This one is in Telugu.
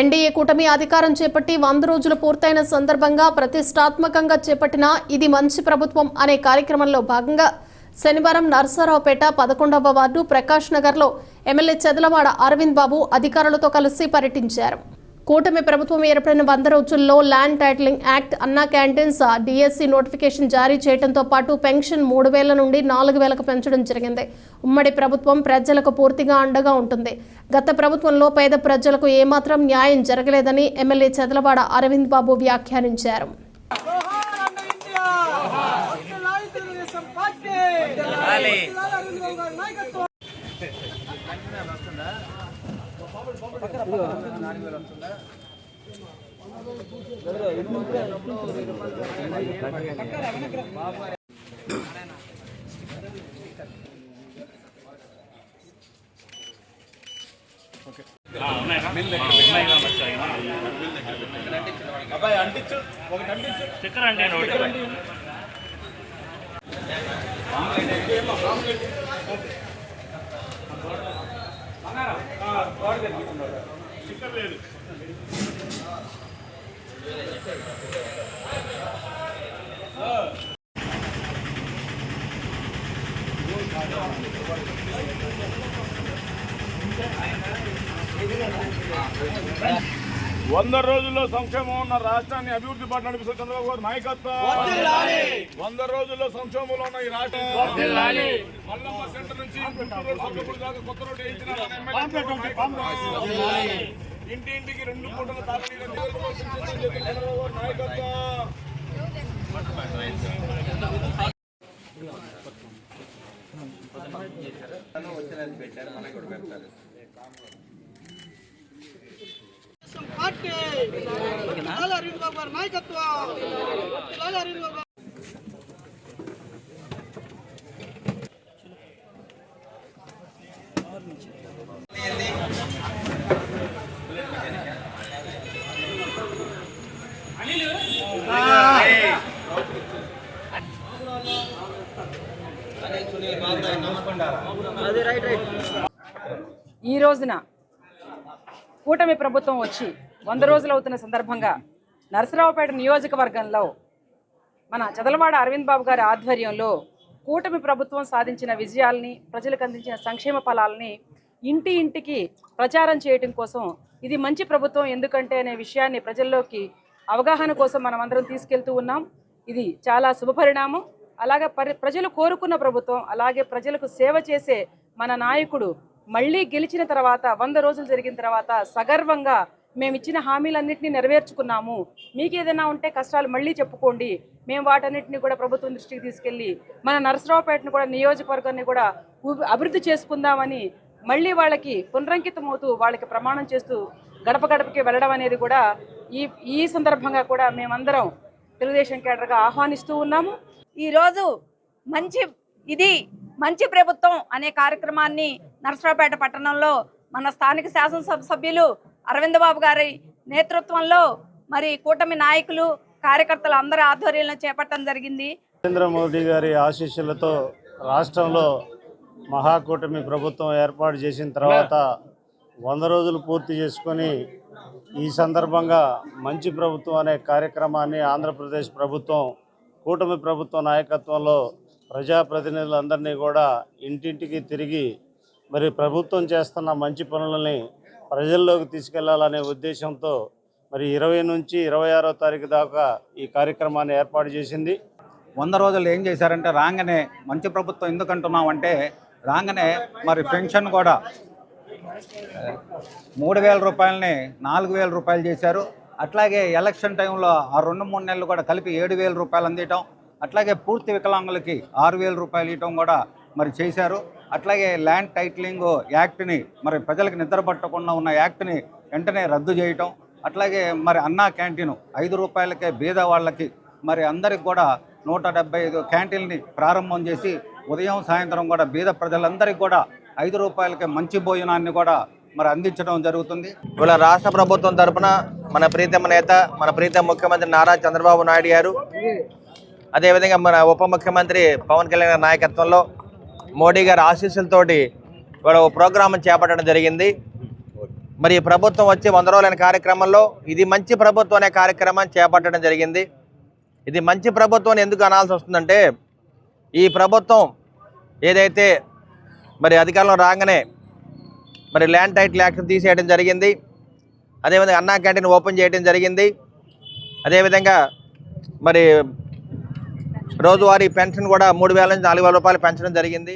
ఎన్డీఏ కూటమి అధికారం చేపట్టి వంద రోజులు పూర్తయిన సందర్భంగా ప్రతిష్టాత్మకంగా చేపట్టిన ఇది మంచి ప్రభుత్వం అనే కార్యక్రమంలో భాగంగా శనివారం నర్సరావుపేట పదకొండవ వార్డు ప్రకాష్ నగర్లో ఎమ్మెల్యే చెదలవాడ అరవింద్ బాబు అధికారులతో కలిసి పర్యటించారు. కూటమి ప్రభుత్వం ఏర్పడిన వంద రోజుల్లో land titling act Anna canteens DSC notification జారీ చేయడంతో పాటు పెన్షన్ మూడు వేల నుండి నాలుగు వేలకు పెంచడం జరిగింది. ఉమ్మడి ప్రభుత్వం ప్రజలకు పూర్తిగా అండగా ఉంటుంది. గత ప్రభుత్వంలో పేద ప్రజలకు ఏమాత్రం న్యాయం జరగలేదని ఎమ్మెల్యే చెదలవాడ అరవింద్ బాబు వ్యాఖ్యానించారు. జోహార్ అన్న ఇండియా జోహార్ తెలుగుదేశం పార్టీ జోహార్ అరవింద్ స్టిక్కర్ అంటే వంద రోజుల్లో సంక్షేమం ఉన్న రాష్ట్రాన్ని అభివృద్ధి పట్ల నడిపిస్తున్న చంద్రబాబు గారి నాయకత్వం వంద రోజుల్లో సంక్షేమంలో ఉన్న ఈ రాష్ట్రం మల్లమ్మ సెంటర్ నుంచి కొత్త రోడ్డు వేయించిన నాయకత్వం. ఇంటి ఇంటికి రెండు పూటల తాగునీరు అందించాలని చెప్పి చంద్రబాబు గారి నాయకత్వం తెలుగుదేశం పార్టీ అరవింద్ బాబు గారి నాయకత్వం జోహార్ అరవింద్ బాబు ఈ రోజున కూటమి ప్రభుత్వం వచ్చి వంద రోజులు అవుతున్న సందర్భంగా నరసరావుపేట నియోజకవర్గంలో మన చదలవాడ అరవింద్ బాబు గారి ఆధ్వర్యంలో కూటమి ప్రభుత్వం సాధించిన విజయాల్ని ప్రజలకు అందించిన సంక్షేమ ఫలాల్ని ఇంటి ఇంటికి ప్రచారం చేయటం కోసం ఇది మంచి ప్రభుత్వం ఎందుకంటే అనే విషయాన్ని ప్రజల్లోకి అవగాహన కోసం మనం అందరం తీసుకెళ్తూ ఉన్నాం. ఇది చాలా శుభపరిణామం అలాగే పరి ప్రజలు కోరుకున్న ప్రభుత్వం అలాగే ప్రజలకు సేవ చేసే మన నాయకుడు మళ్ళీ గెలిచిన తర్వాత వంద రోజులు జరిగిన తర్వాత సగర్వంగా మేము ఇచ్చిన హామీలన్నింటినీ నెరవేర్చుకున్నాము. మీకు ఏదైనా ఉంటే కష్టాలు మళ్ళీ చెప్పుకోండి. మేము వాటన్నిటిని కూడా ప్రభుత్వం దృష్టికి తీసుకెళ్ళి మన నరసరావుపేటను కూడా నియోజకవర్గాన్ని కూడా అభివృద్ధి చేసుకుందామని మళ్ళీ వాళ్ళకి పునరంకితం అవుతూ వాళ్ళకి ప్రమాణం చేస్తూ గడప గడపకి వెళ్ళడం అనేది కూడా ఈ ఈ సందర్భంగా కూడా మేమందరం తెలుగుదేశం కేడర్గా ఆహ్వానిస్తూ ఉన్నాము. ఈరోజు మంచి ఇది మంచి ప్రభుత్వం అనే కార్యక్రమాన్ని నరసరావుపేట పట్టణంలో మన స్థానిక శాసనసభ సభ్యులు అరవింద్ బాబు గారి నేతృత్వంలో మరి కూటమి నాయకులు కార్యకర్తలు అందరి ఆధ్వర్యంలో చేపట్టడం జరిగింది. నరేంద్ర మోడీ గారి ఆశీస్సులతో రాష్ట్రంలో మహాకూటమి ప్రభుత్వం ఏర్పాటు చేసిన తర్వాత వంద రోజులు పూర్తి చేసుకొని ఈ సందర్భంగా మంచి ప్రభుత్వం అనే కార్యక్రమాన్ని ఆంధ్రప్రదేశ్ ప్రభుత్వం కూటమి ప్రభుత్వ నాయకత్వంలో ప్రజాప్రతినిధులందరినీ కూడా ఇంటింటికి తిరిగి మరి ప్రభుత్వం చేస్తున్న మంచి పనులని ప్రజల్లోకి తీసుకెళ్ళాలనే ఉద్దేశంతో మరి ఇరవై నుంచి ఇరవై ఆరో తారీఖు దాకా ఈ కార్యక్రమాన్ని ఏర్పాటు చేసింది. వంద రోజులు ఏం చేశారంటే రాగానే మంచి ప్రభుత్వం ఎందుకంటున్నామంటే రాగానే మరి పెన్షన్ కూడా మూడు వేల రూపాయలని నాలుగు వేల రూపాయలు చేశారు. అట్లాగే ఎలక్షన్ టైంలో ఆ రెండు మూడు నెలలు కూడా కలిపి ఏడు వేల రూపాయలు అందియటం అట్లాగే పూర్తి వికలాంగులకి ఆరు వేల రూపాయలు ఇవ్వటం కూడా మరి చేశారు. అట్లాగే ల్యాండ్ టైటిలింగ్ యాక్ట్ని మరి ప్రజలకు నిద్ర పట్టకుండా ఉన్న యాక్ట్ని వెంటనే రద్దు చేయటం అట్లాగే మరి అన్నా క్యాంటీన్ ఐదు రూపాయలకే బీద వాళ్ళకి మరి అందరికి కూడా నూట డెబ్బై ఐదు క్యాంటీన్ని ప్రారంభం చేసి ఉదయం సాయంత్రం కూడా బీద ప్రజలందరికీ కూడా ఐదు రూపాయలకే మంచి భోజనాన్ని కూడా మరి అందించడం జరుగుతుంది. ఇవాళ రాష్ట్ర ప్రభుత్వం తరపున మన ప్రీతమ నేత మన ప్రీతమ ముఖ్యమంత్రి నారా చంద్రబాబు నాయుడు గారు అదేవిధంగా మన ఉప ముఖ్యమంత్రి పవన్ కళ్యాణ్ నాయకత్వంలో మోడీ గారి ఆశీస్సులతోటి ఇవాళ ఒక ప్రోగ్రాం చేపట్టడం జరిగింది. మరి ప్రభుత్వం వచ్చి వంద రోజులైన కార్యక్రమంలో ఇది మంచి ప్రభుత్వం అనే కార్యక్రమం చేపట్టడం జరిగింది. ఇది మంచి ప్రభుత్వం ఎందుకు అనాల్సి వస్తుందంటే ఈ ప్రభుత్వం ఏదైతే మరి అధికారంలో రాగానే మరి ల్యాండ్ టైటిల్ యాక్ట్ తీసేయడం జరిగింది. అదేవిధంగా అన్నా క్యాంటీన్ ఓపెన్ చేయడం జరిగింది. అదేవిధంగా మరి రోజువారీ పెన్షన్ కూడా మూడు వేల నుంచి నాలుగు వేల రూపాయలు పెంచడం జరిగింది.